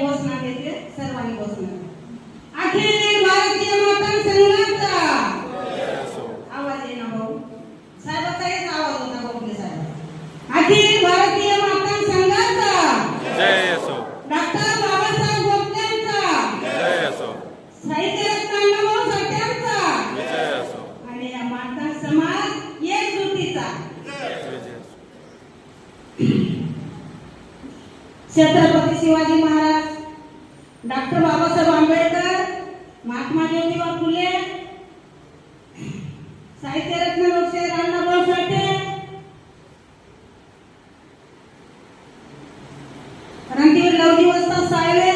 घोषणा देते सर्वांनी घोषणा अखिल भारतीय मतदार संघाचा आवाज येणार भाऊ. साहेबाचा एक आवाज होता गोखले साहेब. अखिल भारतीय मतदार संघाचा डॉक्टर बाबासाहेब गोखलेंचा साहित्य छत्रपती शिवाजी महाराज डॉक्टर बाबासाहेब आंबेडकर महात्मा ज्योतिबा फुले साहित्यरत्न लोकशाही रामनाथराव साठे रणधीर लवजी वस्ताद साळवे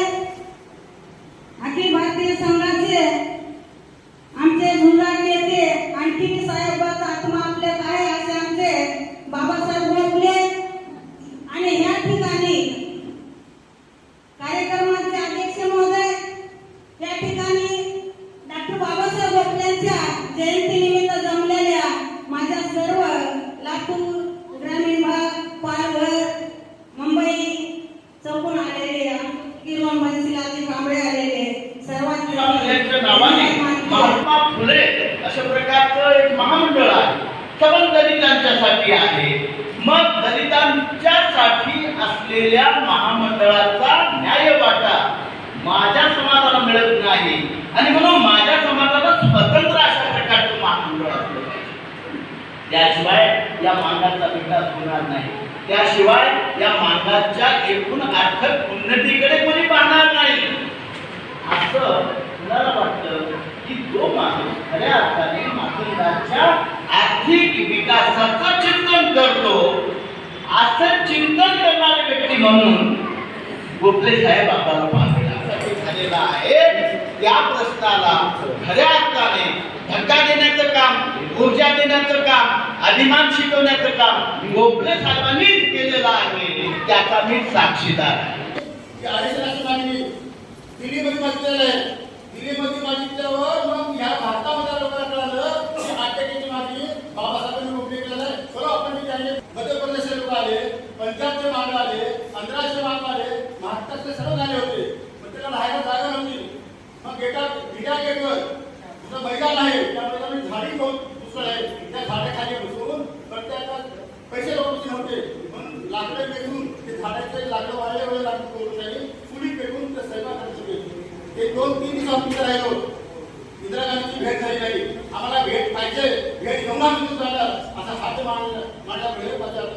अखिल भारतीय संघ सबल दलितांच्यासाठी आहे. मग दलितांच्यासाठी असलेल्या महामंडळाचा न्याय वाटा माझ्या समाजाला मिळत नाही. आणि म्हणून माझ्या समाजाला स्वतंत्र अशा प्रकारचं महामंडळ असलं पाहिजे. त्याशिवाय या मांगाचा विकास होणार नाही. त्याशिवाय या मांगाच्या एकूण आर्थिक उन्नतीकडे कोणी पाहणार नाही. असं कुणाला वाटतं की जो माणूस खऱ्या अर्थाने मातंगाच्या विकासाचं चिंतन करतो. असं चिंतन करणारे व्यक्ती म्हणून गोखले साहेब आपल्याला पाहावे झालेला आहे. त्या प्रश्नाला खऱ्या अर्थाने धक्का देण्याचं काम ऊर्जा देण्याचं काम अभिमान शिकवण्याचं काम गोखले साहेबांनीच केलेलं आहे. त्याचा मी साक्षीदार आहे. पंजाबचे माग आले आंध्राचे माग आले महाराष्ट्रातले सर्व झाले होते. पण त्याला राहायला जागा नव्हती. मग गेटा मीडिया गेटवर तुझं मैदान आहे. त्यामुळे आम्ही झाडी घेऊन दुसरं आहे. त्या झाडाखाली बसून प्रत्येकाला पैसे लोकांचे नव्हते म्हणून लाकडं पेटून ते झाडाचे लाकडं वाळले वगैरे लाकडं करून राहिले. फुली पेटून ते स्वयंपाक करायचे होते. ते दोन तीन दिवस आम्ही तिथे राहिलो इंदिरा गांधीची भेट झाली नाही. आम्हाला भेट पाहिजे. भेट घेऊन आम्ही तिथून जाणार असा हात मांडला. माझ्या भेट पाहिजे.